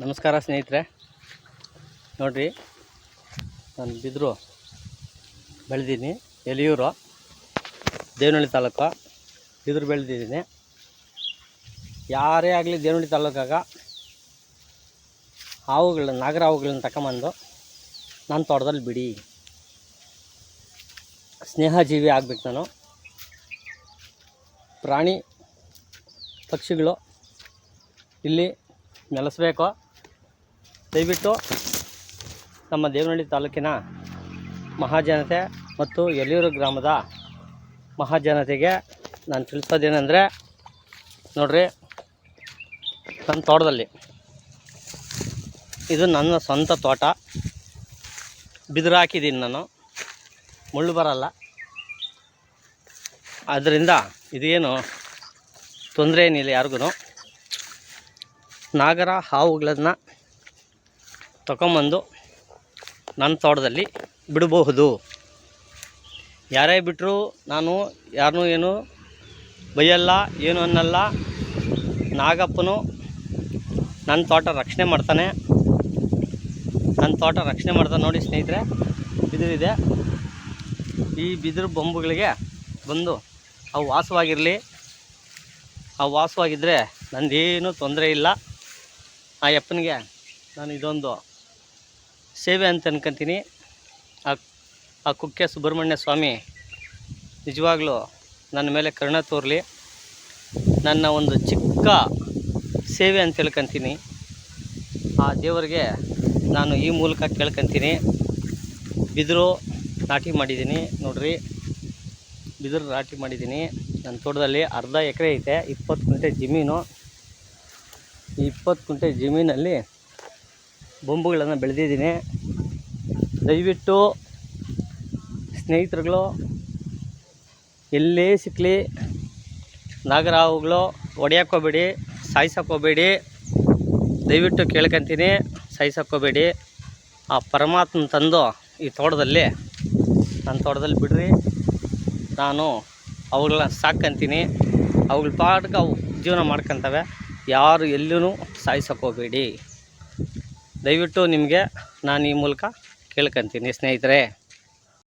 ನಮಸ್ಕಾರ ಸ್ನೇಹಿತರೆ. ನೋಡಿರಿ, ನಾನು ಬಿದ್ರು ಬೆಳೆದೀನಿ ಎಲಿಯೂರು, ದೇವನಹಳ್ಳಿ ತಾಲೂಕು. ಬಿದ್ರು ಬೆಳೆದಿದ್ದೀನಿ. ಯಾರೇ ಆಗಲಿ ದೇವನಹಳ್ಳಿ ತಾಲೂಕಾಗ ಹಾವುಗಳನ್ನ ನಾಗರ ಹಾವುಗಳನ್ನ ತಗೊಂಬಂದು ನನ್ನ ತೋಟದಲ್ಲಿ ಬಿಡಿ. ಸ್ನೇಹಜೀವಿ ಆಗ್ಬೇಕು ನಾನು. ಪ್ರಾಣಿ ಪಕ್ಷಿಗಳು ಇಲ್ಲಿ ನೆಲೆಸಬೇಕು. ದಯವಿಟ್ಟು ನಮ್ಮ ದೇವನಹಳ್ಳಿ ತಾಲೂಕಿನ ಮಹಾಜನತೆ ಮತ್ತು ಯಲಿಯೂರು ಗ್ರಾಮದ ಮಹಾಜನತೆಗೆ ನಾನು ತಿಳಿಸೋದೇನೆಂದರೆ, ನೋಡ್ರಿ, ನನ್ನ ತೋಟದಲ್ಲಿ, ಇದು ನನ್ನ ಸ್ವಂತ ತೋಟ. ಬಿದಿರು ಹಾಕಿದ್ದೀನಿ ನಾನು. ಮುಳ್ಳು ಬರಲ್ಲ. ಆದ್ದರಿಂದ ಇದೇನು ತೊಂದರೆ ಏನಿಲ್ಲ ಯಾರಿಗೂ. ನಾಗರ ಹಾವುಗಳನ್ನು ತಗೊಂಬಂದು ನನ್ನ ತೋಟದಲ್ಲಿ ಬಿಡಬಹುದು. ಯಾರೇ ಬಿಟ್ಟರು ನಾನು ಯಾರನ್ನೂ ಏನು ಬೈಯಲ್ಲ, ಏನು ಅನ್ನಲ್ಲ. ನಾಗಪ್ಪನು ನನ್ನ ತೋಟ ರಕ್ಷಣೆ ಮಾಡ್ತಾನೆ. ನನ್ನ ತೋಟ ರಕ್ಷಣೆ ಮಾಡ್ತಾನೆ ನೋಡಿ ಸ್ನೇಹಿತರೆ ಬಿದಿರಿದೆ ಈ ಬಿದಿರು ಬೊಂಬುಗಳಿಗೆ ಬಂದು ಅವು ವಾಸವಾಗಿರಲಿ. ಅವು ವಾಸವಾಗಿದ್ದರೆ ನಂದೇನು ತೊಂದರೆ ಇಲ್ಲ. ಆ ಯಪ್ಪನಿಗೆ ನಾನು ಇದೊಂದು ಸೇವೆ ಅಂತ ಅನ್ಕೊಂತೀನಿ. ಆ ಆ ಕುಕ್ಕೆ ಸುಬ್ರಹ್ಮಣ್ಯ ಸ್ವಾಮಿ ನಿಜವಾಗ್ಲೂ ನನ್ನ ಮೇಲೆ ಕರುಣ ತೋರಲಿ. ನನ್ನ ಒಂದು ಚಿಕ್ಕ ಸೇವೆ ಅಂತ ಹೇಳ್ಕೊತೀನಿ ಆ ದೇವರಿಗೆ ನಾನು ಈ ಮೂಲಕ ಕೇಳ್ಕೊತೀನಿ. ಬಿದಿರು ನಾಟಿ ಮಾಡಿದ್ದೀನಿ ನೋಡ್ರಿ. ಬಿದಿರು ನಾಟಿ ಮಾಡಿದ್ದೀನಿ. ನನ್ನ ತೋಟದಲ್ಲಿ ಅರ್ಧ ಎಕರೆ ಐತೆ, ಇಪ್ಪತ್ತು ಕುಂಟೆ ಜಮೀನು. ಈ ಇಪ್ಪತ್ತು ಕುಂಟೆ ಜಮೀನಲ್ಲಿ ಬೊಂಬುಗಳನ್ನು ಬೆಳೆದಿದ್ದೀನಿ. ದಯವಿಟ್ಟು ಸ್ನೇಹಿತರುಗಳು, ಎಲ್ಲೇ ಸಿಕ್ಕಲಿ ನಾಗರಾವುಗಳು ಹೊಡೆಯೋಕ್ಕೋಬೇಡಿ ಸಾಯಿಸಾಕೋಬೇಡಿ. ದಯವಿಟ್ಟು ಕೇಳ್ಕೊತೀನಿ, ಸಾಯಿಸಾಕೋಬೇಡಿ. ಆ ಪರಮಾತ್ಮ ತಂದು ಈ ತೋಟದಲ್ಲಿ, ನನ್ನ ತೋಟದಲ್ಲಿ ಬಿಡ್ರಿ. ನಾನು ಅವುಗಳನ್ನ ಸಾಕಂತೀನಿ. ಅವುಗಳ ಪಾಟ್ಗೆ ಅವು ಜೀವನ ಮಾಡ್ಕೊತವೆ. ಯಾರು ಎಲ್ಲೂ ಸಾಯ್ಸೋಕ್ಕೋಬೇಡಿ ದಯವಿಟ್ಟು ನಿಮಗೆ ನಾನು ಈ ಮೂಲಕ ಕೇಳ್ಕೊಂತೀನಿ ಸ್ನೇಹಿತರೆ.